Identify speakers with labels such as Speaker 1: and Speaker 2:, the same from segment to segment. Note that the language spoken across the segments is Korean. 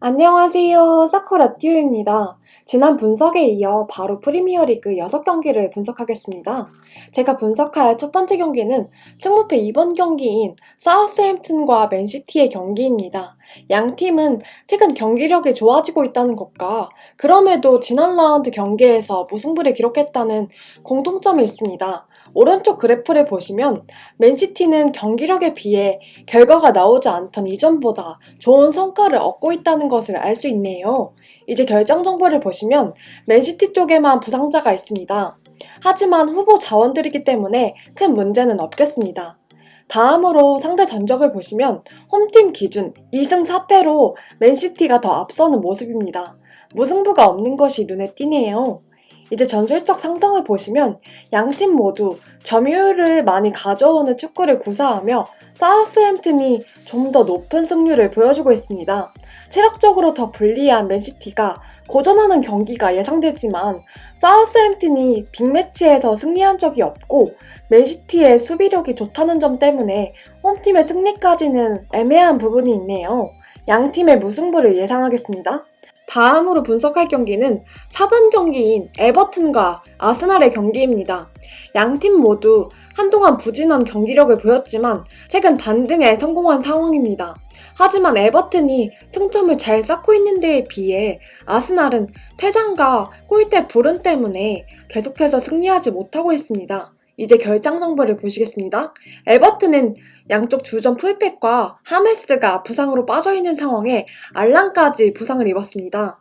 Speaker 1: 안녕하세요. 사쿠라튜입니다. 지난 분석에 이어 바로 프리미어리그 6경기를 분석하겠습니다. 제가 분석할 첫 번째 경기는 승무패 2번 경기인 사우스햄튼과 맨시티의 경기입니다. 양 팀은 최근 경기력이 좋아지고 있다는 것과 그럼에도 지난 라운드 경기에서 무승부를 기록했다는 공통점이 있습니다. 오른쪽 그래프를 보시면 맨시티는 경기력에 비해 결과가 나오지 않던 이전보다 좋은 성과를 얻고 있다는 것을 알 수 있네요. 이제 결정 정보를 보시면 맨시티 쪽에만 부상자가 있습니다. 하지만 후보 자원들이기 때문에 큰 문제는 없겠습니다. 다음으로 상대 전적을 보시면 홈팀 기준 2승 4패로 맨시티가 더 앞서는 모습입니다. 무승부가 없는 것이 눈에 띄네요. 이제 전술적 상성을 보시면 양팀 모두 점유율을 많이 가져오는 축구를 구사하며 사우스햄튼이 좀 더 높은 승률을 보여주고 있습니다. 체력적으로 더 불리한 맨시티가 고전하는 경기가 예상되지만 사우스햄튼이 빅매치에서 승리한 적이 없고 맨시티의 수비력이 좋다는 점 때문에 홈팀의 승리까지는 애매한 부분이 있네요. 양 팀의 무승부를 예상하겠습니다. 다음으로 분석할 경기는 4번 경기인 에버튼과 아스날의 경기입니다. 양 팀 모두 한동안 부진한 경기력을 보였지만 최근 반등에 성공한 상황입니다. 하지만 에버튼이 승점을 잘 쌓고 있는 데에 비해 아스날은 퇴장과 골대 불운 때문에 계속해서 승리하지 못하고 있습니다. 이제 결장 정보를 보시겠습니다. 에버튼은 양쪽 주전 풀백과 하메스가 부상으로 빠져있는 상황에 알란까지 부상을 입었습니다.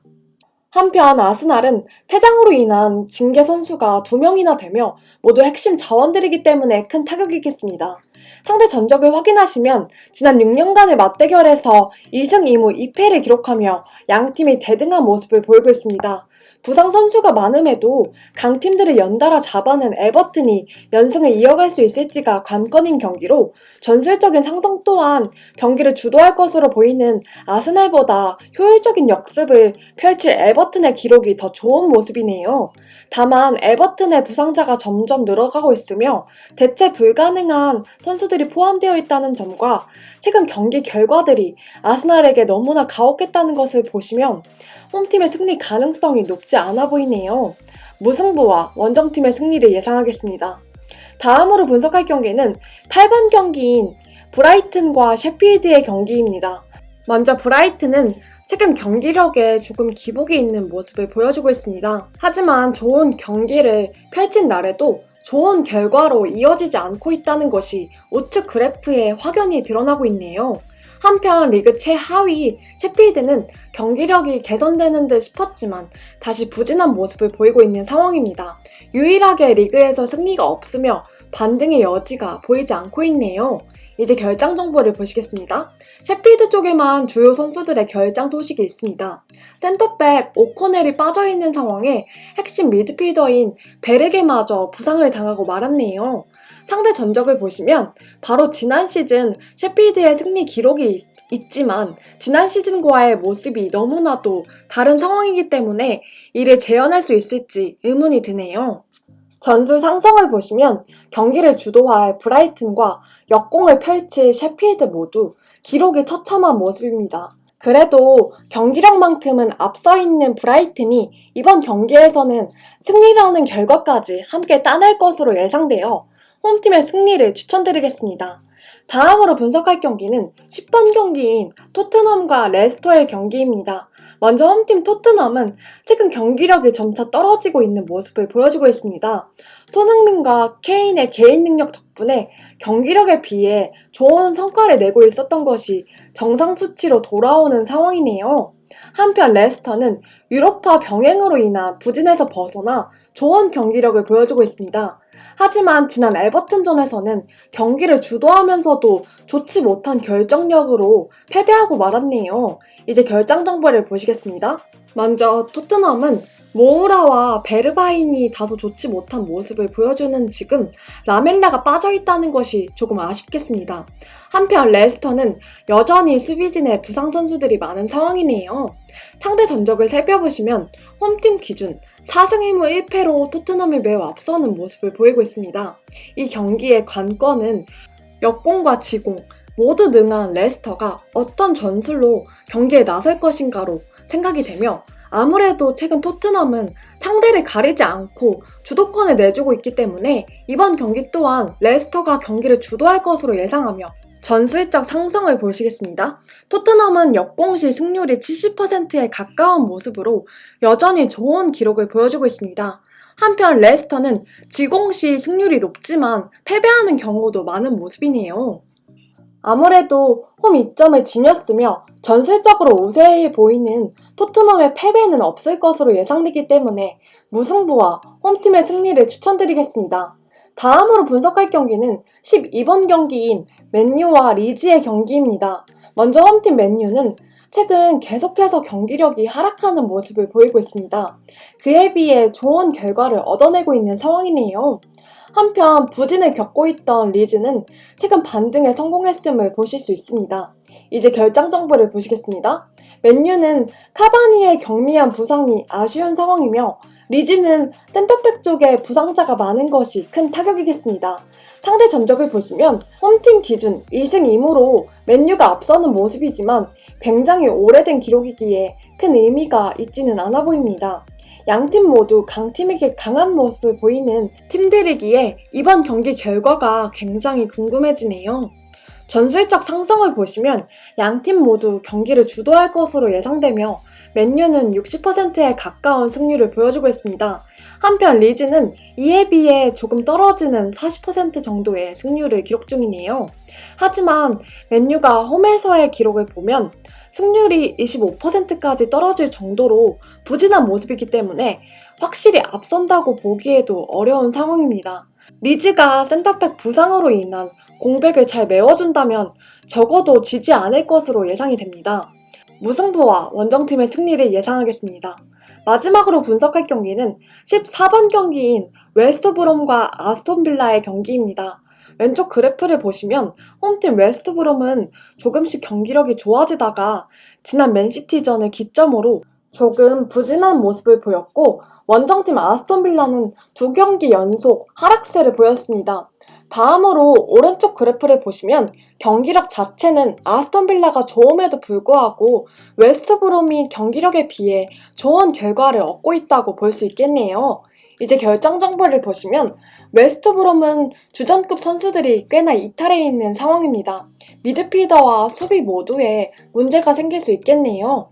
Speaker 1: 한편 아스날은 퇴장으로 인한 징계 선수가 두 명이나 되며 모두 핵심 자원들이기 때문에 큰 타격이겠습니다. 상대 전적을 확인하시면 지난 6년간의 맞대결에서 2승 2무 2패를 기록하며 양팀이 대등한 모습을 보이고 있습니다. 부상 선수가 많음에도 강팀들을 연달아 잡아낸 에버튼이 연승을 이어갈 수 있을지가 관건인 경기로 전술적인 상성 또한 경기를 주도할 것으로 보이는 아스날보다 효율적인 역습을 펼칠 에버튼의 기록이 더 좋은 모습이네요. 다만 에버튼의 부상자가 점점 늘어가고 있으며 대체 불가능한 선수들이 포함되어 있다는 점과 최근 경기 결과들이 아스날에게 너무나 가혹했다는 것을 보시면 홈팀의 승리 가능성이 높지 않아 보이네요. 무승부와 원정팀의 승리를 예상하겠습니다. 다음으로 분석할 경기는 8번 경기인 브라이튼과 셰필드의 경기입니다. 먼저 브라이튼은 최근 경기력에 조금 기복이 있는 모습을 보여주고 있습니다. 하지만 좋은 경기를 펼친 날에도 좋은 결과로 이어지지 않고 있다는 것이 우측 그래프에 확연히 드러나고 있네요. 한편 리그 최하위 셰필드는 경기력이 개선되는 듯 싶었지만 다시 부진한 모습을 보이고 있는 상황입니다. 유일하게 리그에서 승리가 없으며 반등의 여지가 보이지 않고 있네요. 이제 결장 정보를 보시겠습니다. 셰필드 쪽에만 주요 선수들의 결장 소식이 있습니다. 센터백 오코넬이 빠져있는 상황에 핵심 미드필더인 베르게마저 부상을 당하고 말았네요. 상대 전적을 보시면 바로 지난 시즌 셰필드의 승리 기록이 있, 있지만 지난 시즌과의 모습이 너무나도 다른 상황이기 때문에 이를 재현할 수 있을지 의문이 드네요. 전술 상성을 보시면 경기를 주도할 브라이튼과 역공을 펼칠 셰필드 모두 기록이 처참한 모습입니다. 그래도 경기력만큼은 앞서 있는 브라이튼이 이번 경기에서는 승리라는 결과까지 함께 따낼 것으로 예상되어 홈팀의 승리를 추천드리겠습니다. 다음으로 분석할 경기는 10번 경기인 토트넘과 레스터의 경기입니다. 먼저 홈팀 토트넘은 최근 경기력이 점차 떨어지고 있는 모습을 보여주고 있습니다. 손흥민과 케인의 개인 능력 덕분에 경기력에 비해 좋은 성과를 내고 있었던 것이 정상 수치로 돌아오는 상황이네요. 한편 레스터는 유로파 병행으로 인한 부진에서 벗어나 좋은 경기력을 보여주고 있습니다. 하지만 지난 에버튼전에서는 경기를 주도하면서도 좋지 못한 결정력으로 패배하고 말았네요. 이제 결장 정보를 보시겠습니다. 먼저 토트넘은 모우라와 베르바인이 다소 좋지 못한 모습을 보여주는 지금 라멜라가 빠져있다는 것이 조금 아쉽겠습니다. 한편 레스터는 여전히 수비진에 부상 선수들이 많은 상황이네요. 상대 전적을 살펴보시면 홈팀 기준 4승 1무 1패로 토트넘이 매우 앞서는 모습을 보이고 있습니다. 이 경기의 관건은 역공과 지공 모두 능한 레스터가 어떤 전술로 경기에 나설 것인가로 생각이 되며 아무래도 최근 토트넘은 상대를 가리지 않고 주도권을 내주고 있기 때문에 이번 경기 또한 레스터가 경기를 주도할 것으로 예상하며 전술적 상승을 보시겠습니다. 토트넘은 역공시 승률이 70%에 가까운 모습으로 여전히 좋은 기록을 보여주고 있습니다. 한편 레스터는 지공시 승률이 높지만 패배하는 경우도 많은 모습이네요. 아무래도 홈 이점을 지녔으며 전술적으로 우세해 보이는 토트넘의 패배는 없을 것으로 예상되기 때문에 무승부와 홈팀의 승리를 추천드리겠습니다. 다음으로 분석할 경기는 12번 경기인 맨유와 리즈의 경기입니다. 먼저 홈팀 맨유는 최근 계속해서 경기력이 하락하는 모습을 보이고 있습니다. 그에 비해 좋은 결과를 얻어내고 있는 상황이네요. 한편 부진을 겪고 있던 리즈는 최근 반등에 성공했음을 보실 수 있습니다. 이제 결장 정보를 보시겠습니다. 맨유는 카바니의 경미한 부상이 아쉬운 상황이며 리즈는 센터백 쪽에 부상자가 많은 것이 큰 타격이겠습니다. 상대 전적을 보시면 홈팀 기준 2승 2무로 맨유가 앞서는 모습이지만 굉장히 오래된 기록이기에 큰 의미가 있지는 않아 보입니다. 양팀 모두 강팀에게 강한 모습을 보이는 팀들이기에 이번 경기 결과가 굉장히 궁금해지네요. 전술적 상승을 보시면 양팀 모두 경기를 주도할 것으로 예상되며 맨유는 60%에 가까운 승률을 보여주고 있습니다. 한편 리즈는 이에 비해 조금 떨어지는 40% 정도의 승률을 기록 중이네요. 하지만 맨유가 홈에서의 기록을 보면 승률이 25%까지 떨어질 정도로 부진한 모습이기 때문에 확실히 앞선다고 보기에도 어려운 상황입니다. 리즈가 센터백 부상으로 인한 공백을 잘 메워준다면 적어도 지지 않을 것으로 예상이 됩니다. 무승부와 원정팀의 승리를 예상하겠습니다. 마지막으로 분석할 경기는 14번 경기인 웨스트 브롬과 아스톤 빌라의 경기입니다. 왼쪽 그래프를 보시면 홈팀 웨스트 브롬은 조금씩 경기력이 좋아지다가 지난 맨시티전을 기점으로 조금 부진한 모습을 보였고 원정팀 아스톤 빌라는 두 경기 연속 하락세를 보였습니다. 다음으로 오른쪽 그래프를 보시면 경기력 자체는 아스톤빌라가 좋음에도 불구하고 웨스트 브롬이 경기력에 비해 좋은 결과를 얻고 있다고 볼 수 있겠네요. 이제 결정 정보를 보시면 웨스트 브롬은 주전급 선수들이 꽤나 이탈해 있는 상황입니다. 미드필더와 수비 모두에 문제가 생길 수 있겠네요.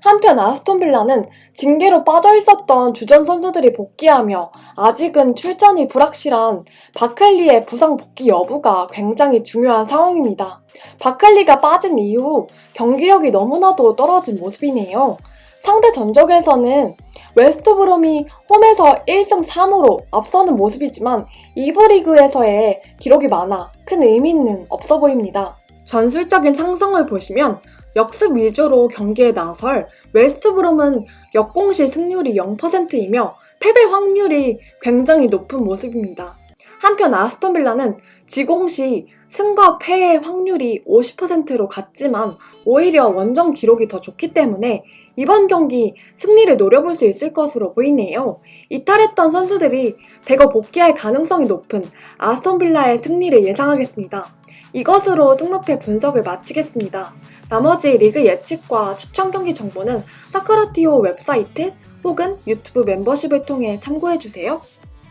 Speaker 1: 한편 아스톤 빌라는 징계로 빠져 있었던 주전 선수들이 복귀하며 아직은 출전이 불확실한 바켈리의 부상 복귀 여부가 굉장히 중요한 상황입니다. 바켈리가 빠진 이후 경기력이 너무나도 떨어진 모습이네요. 상대 전적에서는 웨스트브롬이 홈에서 1승 3으로 앞서는 모습이지만 2부 리그에서의 기록이 많아 큰 의미는 없어 보입니다. 전술적인 상승을 보시면 역습 위주로 경기에 나설 웨스트브롬은 역공시 승률이 0%이며 패배 확률이 굉장히 높은 모습입니다. 한편 아스톤빌라는 지공 시 승과 패의 확률이 50%로 같지만 오히려 원정 기록이 더 좋기 때문에 이번 경기 승리를 노려볼 수 있을 것으로 보이네요. 이탈했던 선수들이 대거 복귀할 가능성이 높은 아스톤빌라의 승리를 예상하겠습니다. 이것으로 승무패 분석을 마치겠습니다. 나머지 리그 예측과 추천 경기 정보는 사크라티오 웹사이트 혹은 유튜브 멤버십을 통해 참고해주세요.